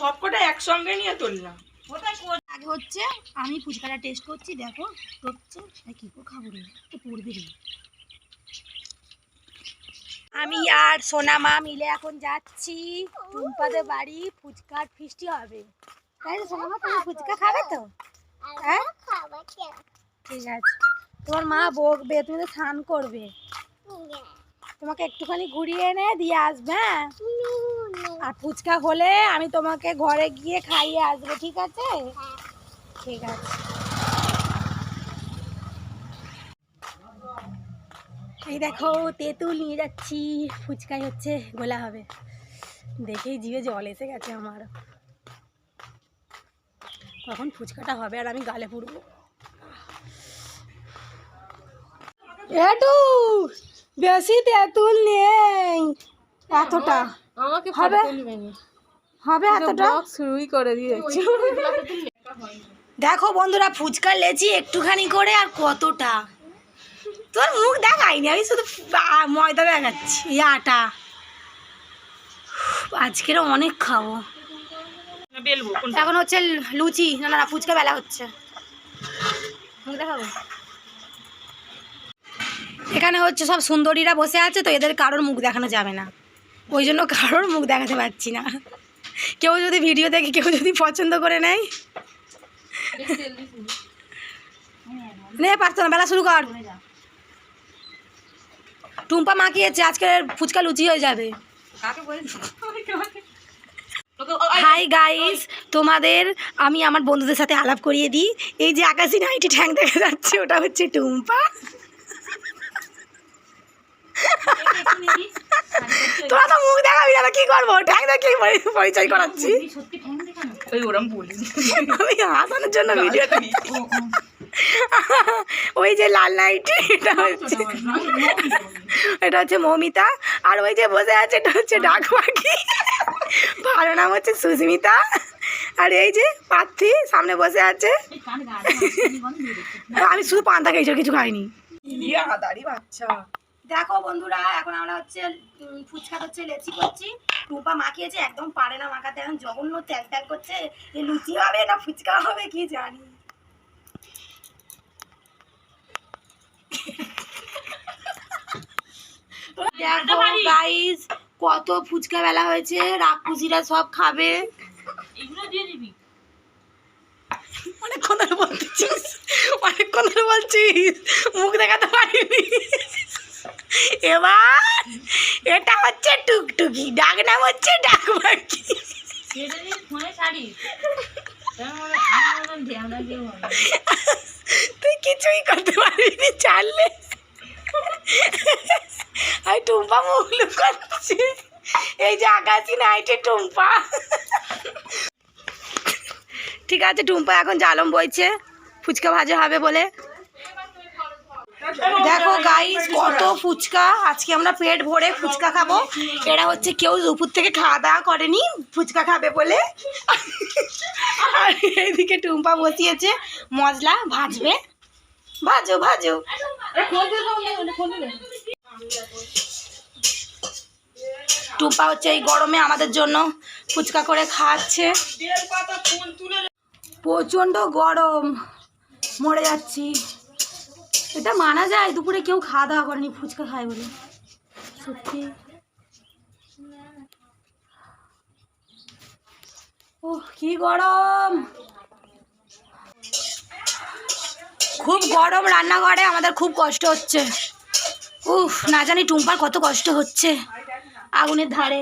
সব কটা একসঙ্গে নিয়ে তুললাম। আগে হচ্ছে আমি ফুচকাটা টেস্ট করছি দেখো হচ্ছে কি করে খাব রে তো পড়বে রে। আমি আর সোনা মা মিলে এখন যাচ্ছি টুম্পাদের বাড়ি ফুচকার ফিস্টি হবে। তাই তো সোনা মা তুমি ফুচকা খাবে তো? হ্যাঁ? ঠিক আছে। তোমার মা বকবে তুমি তো স্নান করবে। তোমাকে একটুখানি ঘুরিয়ে এনে দিয়ে আসবে হ্যাঁ? আর ফুচকা হলে আমি তোমাকে ঘরে গিয়ে খাইয়ে আসব, ঠিক আছে? ঠিক আছে। এই দেখো, তেঁতুল নিয়ে যাচ্ছি। ফুচকাই হচ্ছে গোলা হবে। দেখেই জিভে জল এসে গেছে আমার। কখন ফুচকাটা হবে আর আমি গালে পুড়বো। একটু বেশি তেঁতুল নেই, এতটা। আমাকে হবে? এতটা? শুরুই করে দিয়েছি। দেখো বন্ধুরা ফুচকা লেচি একটুখানি করে আর কতটা? তোর মুখ দেখাইনি আমি শুধু ময়দা দেখাচ্ছি এই আটা। আজকের অনেক খাব? এখন হচ্ছে লুচি না না না, ফুচকা বেলা হচ্ছে। মুখ দেখাবো? এখানে হচ্ছে সব সুন্দরীরা বসে আছে তো এদের কারোর মুখ দেখানো যাবে না। ওই জন্য কারোর মুখ দেখাতে পারছি না। কেউ যদি ভিডিও দেখে কেউ যদি পছন্দ করে নেয়। নে পারতো না বেলা শুরু কর। টুম্পা মাখিয়েছে আজকের ফুচকা লুচি হয়ে যাবে। হাই গাইস তোমাদের আমি আমার বন্ধুদের সাথে আলাপ করিয়ে দিই। এই যে আকাশি নাইটি ঠ্যাং দেখা যাচ্ছে ওটা হচ্ছে টুম্পা। তোরা তো মুখ দেখাবি না কি করব? ঠ্যাং দেখে পরিচয় করাচ্ছি। ওই ওরম বলি। আমি হাসানোর জন্য ভিডিওটা ওই যে লাল নাইটি এটা হচ্ছে এটা হচ্ছে মৌমিতা আর ওই যে বসে আছে এটা হচ্ছে ডাক পাখি। ভালো নাম হচ্ছে সুস্মিতা। আর এই যে পার্থি সামনে বসে আছে। আমি শুধু পান্তা খেয়েছি কিছু খাইনি। ইয়া বাচ্চা। দেখো বন্ধুরা এখন আমরা হচ্ছে ফুচকা হচ্ছে লেচি করছি। টুপা মাখিয়েছে একদম পারে না মাখাতে এখন জঘন্য ত্যাগ ত্যাগ করছে। এ লুচি হবে না ফুচকা হবে কি জানি। দেখো গাইস কত ফুচকা বেলা হয়েছে রাক্ষুসিরা সব খাবে। এগুলো দিয়ে দিবি? অনেকক্ষণ ধরে বলছিস অনেকক্ষণ ধরে বলছিস মুখ দেখাতে পারিনি। এবার এটা হচ্ছে টুকটুকি ডাক নাম হচ্ছে ডাক পাখি সেটা দিয়ে ফোনে ছাড়ি তুই কিছুই করতে পারবি চাললে আমি টুম্পা মুখ লুকাচ্ছি এই যে আকাশি নাইটে টুম্পা। ঠিক আছে টুম্পা এখন জালম বইছে ফুচকা ভাজা হবে বলে। দেখো গাইস কত ফুচকা। আজকে আমরা পেট ভরে ফুচকা খাব। এরা হচ্ছে কেউ দুপুর থেকে খাওয়া দাওয়া করেনি ফুচকা খাবে বলে। আর এইদিকে টুম্পা বসিয়েছে মশলা ভাজবে। ভাজো ভাজো। টুম্পা হচ্ছে এই গরমে আমাদের জন্য ফুচকা করে খাওয়াচ্ছে। প্রচণ্ড গরম। মরে যাচ্ছি। এটা মানা যায় দুপুরে কেউ খাওয়া দাওয়া করেনি ফুচকা খায় বলে। সত্যি। ও কি গরম! খুব গরম রান্নাঘরে আমাদের খুব কষ্ট হচ্ছে। উফ না জানি টুম্পার কত কষ্ট হচ্ছে আগুনের ধারে।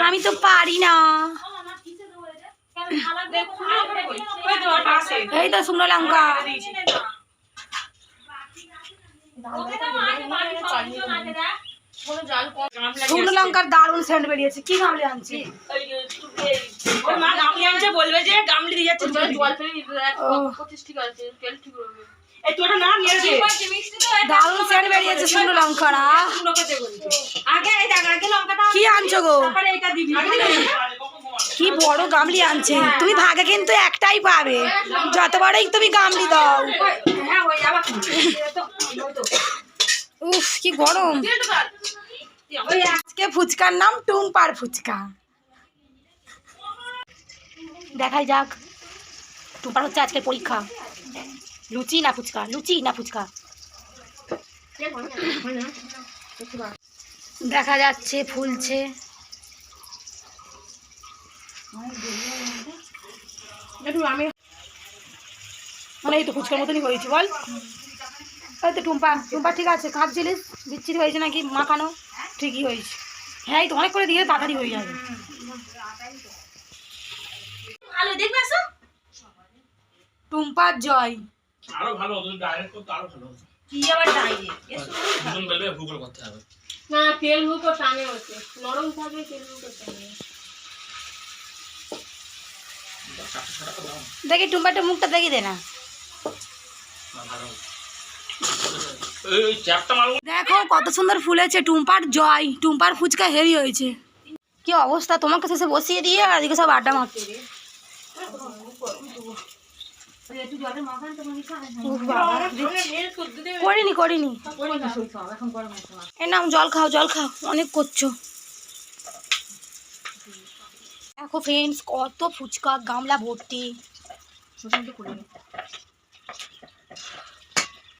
আমি তো পারি না। এই তো শুকনো লঙ্কা। শুকনো লঙ্কার দারুণ সেন্ট বেরিয়েছে কি গামলে আনছি? গামলি আনছে বলবে যে গামলি দিয়ে যাচ্ছে জল দারুণ সেন্ট বেরিয়েছে লঙ্কার লঙ্কাটা কি আনছো গো? তারপরে এটা দিবি। কি বড় গামলি আনছে? তুমি ভাগে কিন্তু একটাই পাবে। যত যতবারই তুমি গামলি দাও। উফ, কি গরম। আজকে ফুচকার নাম টুম্পার ফুচকা। দেখাই যাক। টুম্পার হচ্ছে আজকের পরীক্ষা। লুচি না ফুচকা? লুচি না ফুচকা? দেখা যাচ্ছে, ফুলছে। মানে এই তো ফুচকার মতনই হয়েছে বল। এই তো টুম্পা টুম্পা ঠিক আছে খাচ্ছিলিস? বিচ্ছিরি হয়েছে নাকি? মাখানো? ঠিকই হয়েছে। হ্যাঁ এই তো অনেক করে দিয়ে তাড়াতাড়ি হয়ে যাবে। আলো দেখবে আসো। টুম্পার জয়। আরও ভালো হতো ডাইরেক্ট করতে আরও ভালো হতো কি আবার ডাইরে দুজন বেলবে ভুগল করতে হবে। না তেল টানে হচ্ছে। নরম টানে। দাম দেখি টুম্পাটা মুখটা দেখি দে না। দেখো কত সুন্দর ফুলেছে টুম্পার জয়, টুম্পার ফুচকা হেভি হয়েছে। কি অবস্থা, তোমার কাছে এসে বসিয়ে দিয়ে আর এদিকে সব আড্ডা মারছে। করিনি করিনি। এর নাম জল খাও জল খাও, অনেক করছ। দেখো ফ্রেন্ডস কত ফুচকা গামলা ভর্তি।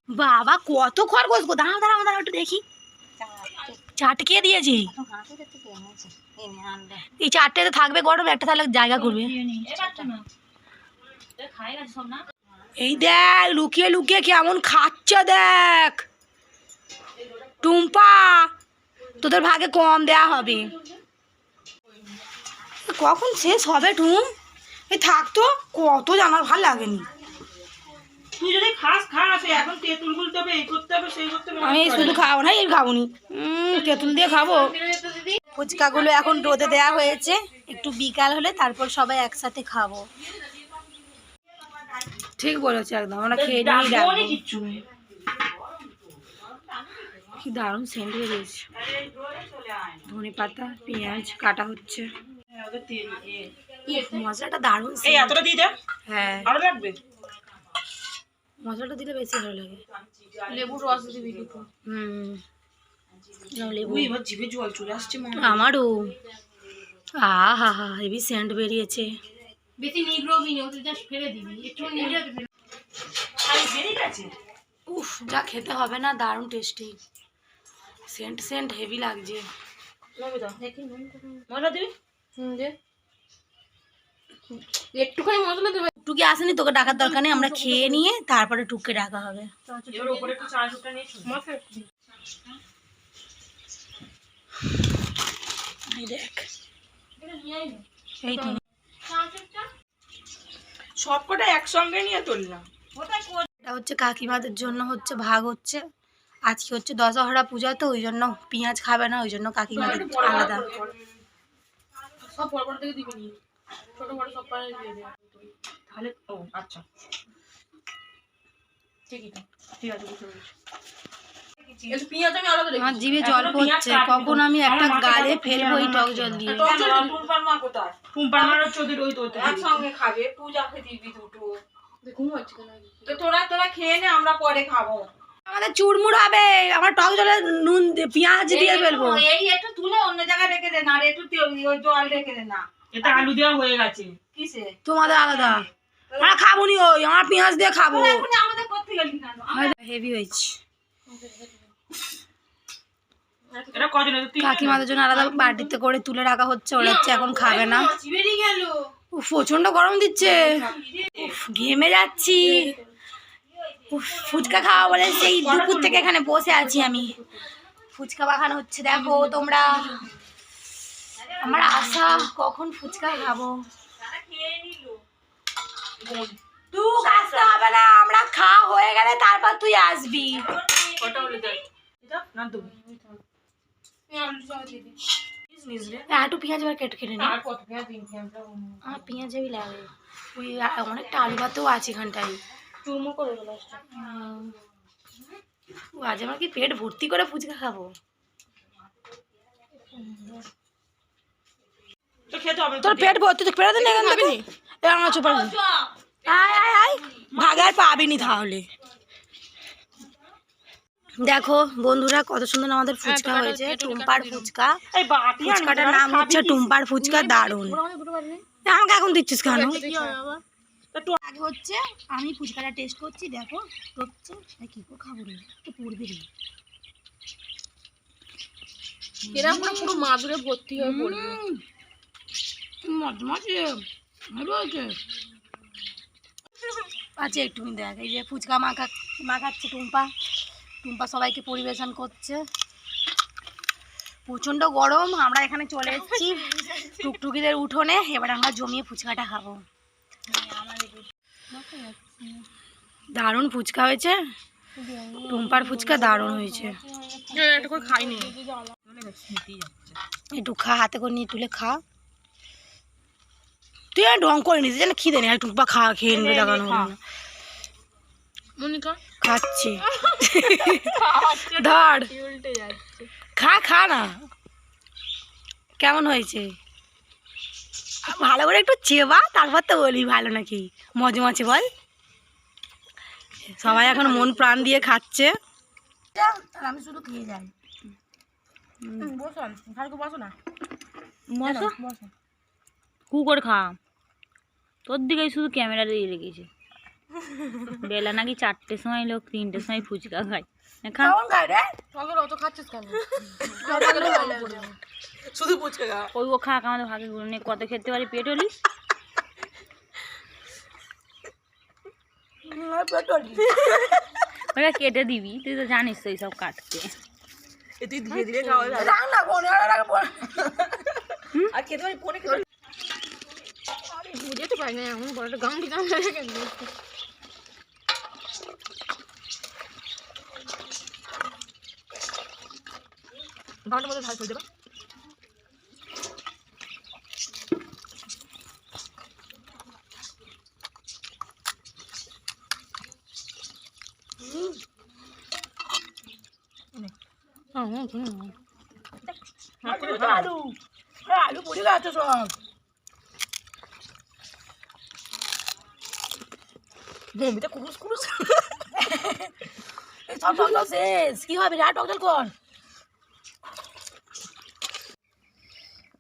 বাবা কত খরগোশ গো। দাঁড়াও দাঁড়াও দাঁড়াও একটু দেখি। চাটকে দিয়েছি। এই চারটেতে থাকবে গরম একটা তাহলে জায়গা করবে। এই দেখ লুকিয়ে লুকিয়ে কেমন খাচ্ছে দেখ। টুম্পা তোদের ভাগে কম দেয়া হবে। কখন শেষ হবে টুম এই থাকতো কত জানার ভালো লাগেনি। তুই যদি খাস খাস এখন তেঁতুল গুলতে হবে এই করতে হবে সেই করতে হবে আমি শুধু খাব না এই খাব নি তেঁতুল দিয়ে খাব। ফুচকাগুলো এখন রোদে দেওয়া হয়েছে। একটু বিকাল হলে তারপর সবাই একসাথে খাব। ঠিক বলেছে একদম আমরা খেয়ে ডাকবো কিচ্ছু? নেই কি দারুণ সেন্ট বেরিয়েছে ধনে পাতা পেঁয়াজ কাটা হচ্ছে। মশলাটা দারুণ এই এতটা দিয়ে দে। হ্যাঁ। আরও লাগবে? মশলাটা দিলে বেশি ভালো লাগে। লেবুর রস দিবি দুটো। হুম। নাও লেবু। উই এবার জিভে জল চলে আসছে আমারও। আ হা হা হেভি সেন্ট বেরিয়েছে। বেশি নিগ্রবি নেই ওটা জাস্ট ফেলে দিবি। একটু নিগড়ে আর বেরিয়ে গেছে? উফ যা খেতে হবে না দারুণ টেস্টি সেন্ট সেন্ট হেভি লাগছে। মজা দিবি? যে একটুখানি মশলা দেবে টুকি আসেনি তোকে ডাকার দরকার নেই আমরা খেয়ে নিয়ে তারপরে টুকে ডাকা হবে। দেখ। একসঙ্গে নিয়ে তুললাম। এটা হচ্ছে কাকিমাদের জন্য হচ্ছে ভাগ হচ্ছে। আজকে হচ্ছে দশহরা পূজা তো ওই জন্য পেঁয়াজ খাবে না ওই জন্য কাকিমাদের আলাদা। সব বড় বড় থেকে দিবি নি ছোট বড় সব পাড়ে দিয়ে দে তাহলে ও আচ্ছা। ঠিকই তো ঠিক আছে বুঝতে পেরেছি। আমার জিভে জল পড়ছে। কখন আমি একটা গালে ফেলব এই টক জল দিয়ে? খাবে তোরা তোরা খেয়ে নে আমরা পরে খাব। আমাদের চুরমুড় হবে আমার টক জলে নুন দিয়ে- পেঁয়াজ দিয়ে ফেলব। এই একটু তুলে অন্য জায়গায় রেখে দে না আর একটু জল রেখে দে না। এটা আলু দেওয়া হয়ে গেছে। কিসে? তোমাদের আলাদা। আমরা খাব নি ওই আমার পেঁয়াজ দিয়ে খাব। হেভি হয়েছে। কাকিমাদের জন্য আলাদা বাটিতে করে তুলে রাখা হচ্ছে ওরা হচ্ছে এখন খাবে না। বেরিয়ে গেল। উফ প্রচণ্ড গরম দিচ্ছে। উফ, ঘেমে যাচ্ছি। ফুচকা খাওয়া বলে সেই দুপুর থেকে এখানে বসে আছি আমি। ফুচকা বাগান হচ্ছে দেখো তোমরা। আমার আশা কখন ফুচকা খাব? তুই আসতে হবে না আমরা খাওয়া হয়ে গেলে তারপর তুই আসবি। হ্যাঁ, একটু পেঁয়াজ এবার কেটে কেটে নি। পেঁয়াজ? লাগে অনেকটা আলু ভাতেও আছে এখানটায়। চুরমো করে। আজ আমার কি পেট ভর্তি করে ফুচকা খাব? তো তোর পেট ভর্তি দেন এখান থেকে এ আমার চোপা আয় আয় আয়। ভাগার পাবিনি তাহলে। দেখো বন্ধুরা কত সুন্দর আমাদের ফুচকা হ্যাঁ, হয়েছে টুম্পার ফুচকা। ফুচকাটার নাম হচ্ছে টুম্পার ফুচকা দারুণ। আমাকে এখন দিচ্ছিস কেন? আগে হচ্ছে আমি ফুচকাটা টেস্ট করছি দেখো হচ্ছে কি করে খাব রে? তো পড়বে রে। এরা পুরো মাদুরে ভর্তি হয়ে পড়বে। আছে একটু দেখ এই যে ফুচকা মাখা মাখাচ্ছে টুম্পা। টুম্পা সবাইকে পরিবেশন করছে। প্রচণ্ড গরম আমরা এখানে চলে এসেছি টুকটুকিদের উঠোনে এবার আমরা জমিয়ে ফুচকাটা খাব। দারুণ ফুচকা হয়েছে। টুম্পার ফুচকা দারুণ হয়েছে। খাইনি একটু খা হাতে করে নিয়ে তুলে খা। তুই আর ঢং করে নিস যেন খিদে নেই। টুম্পা খা খেয়ে নেবে দেখানো হলো না। মনিকা? খাচ্ছি। ধর। খা খা না। কেমন হয়েছে? ভালো করে একটু চেবা তারপর তো বলি ভালো নাকি। মজমচে বল। সবাই এখন মন প্রাণ দিয়ে খাচ্ছে। আমি শুধু খেয়ে যাই। বসো বসো না। বসো? কু করে খা। তোর দিকে শুধু ক্যামেরা দিয়ে রেখেছে। বেলা নাকি চারটের সময় লোক তিনটের সময় ফুচকা খায়। খা। খাই রে? অত খাচ্ছিস কেন? শুধু পুচকে গা। ওই ও খাক আমাদের ভাগে গুলো নিয়ে কত খেতে পারি পেট হলিস কেটে দিবি তুই তো জানিস তো এইসব কাটতে। তুই ধীরে ধীরে খাওয়া রাখ না বোনে রাখ বোনে আর খেতে পারি পনে খেতে বুঝতে পারি না এমন বড় গাম দিতাম কেন মধ্যে দেবা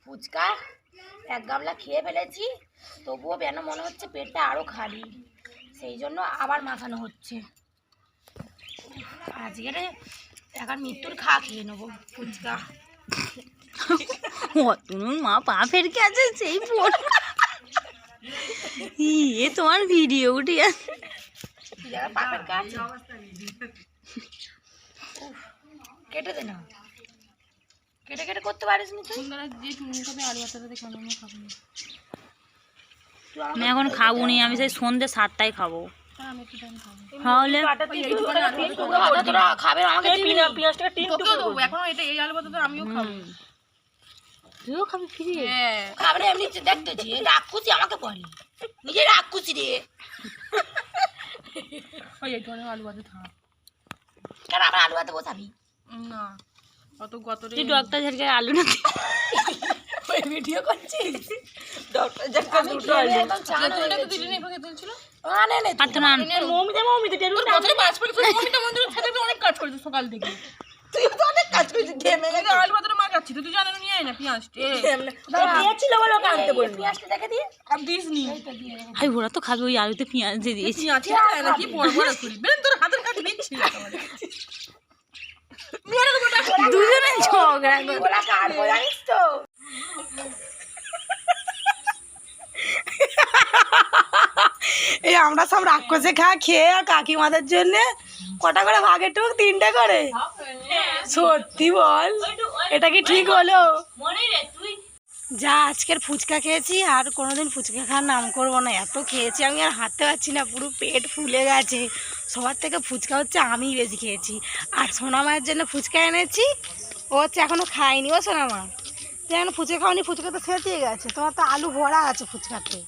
ফুচকা, এক গামলা খেয়ে ফেলেছি, তবুও কেন মনে হচ্ছে পেটটা আরও খালি। সেই জন্য আবার মাখানো হচ্ছে। আজকে এখন মৃত্যুর খা খেয়ে নেব ফুচকা। অতনুর মা পা ফেরকে আছে সেই ফোন। এ তোমার ভিডিও উঠে আছে। কেটে দে না। কেটে কেটে করতে পারিস না আমি এখন খাব নি আমি সেই সন্ধ্যে সাতটায় খাব। হ্যাঁ আমাকে। তুইও খাবি ফিরে হ্যাঁ। খাবে না এমনি দেখতেছি রাক্ষুসি আমাকে পড়ে নিজে রাক্ষুসি রে। ওই একটু অনেক আলু বাচ্চা থাক। কেন আমার আলু হাতে বসাবি? না অত গত তুই ডক্টর ঝাড়কে আলু না ওই ভিডিও করছিস? ডক্টর জাকা দুটো আলু। একদম চান তো গেছি। দিলি না আনে নে আর তো না মমিটা মমিটা টেরু তোর বছরে অনেক কাজ করেছিস সকাল থেকে। তুই তো অনেক কাজ করেছিস ঘেমে আলু বাচ্চাটা মা খাচ্ছি তুই জানো নিয়ে আয় না বলে ওকে আনতে পেঁয়াজটা দেখে দিয়ে। আর দিস নি। ওরা তো খাবে ওই আলুতে পেঁয়াজ দিয়ে দিয়েছি। আছে বড় বড় করি। বেন তোর হাতের কাছে দিচ্ছি দুজনে ঝগড়া করে জানিস তো? এই আমরা সব রাক্ষসে খা খেয়ে আর কাকিমাদের জন্যে কটা করে ভাগে টুক, তিনটে করে? সত্যি বল, এটা কি ঠিক হলো? যা, আজকের ফুচকা খেয়েছি, আর কোনোদিন ফুচকা খাওয়ার নাম করব না। এত খেয়েছি আমি, আর হাঁটতে পারছি না, পুরো পেট ফুলে গেছে। সবার থেকে ফুচকা হচ্ছে আমিই বেশি খেয়েছি। আর সোনামায়ের জন্য ফুচকা এনেছি, ও হচ্ছে এখনও খায়নি, ও সোনা এখন ফুচকা খাওয়ানি ফুচকা তো ফেটে গেছে। তোমার তো আলু ভরা আছে ফুচকাতে।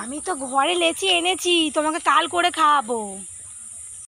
আমি তো ঘরে লেচি এনেছি তোমাকে কাল করে খাওয়াবো।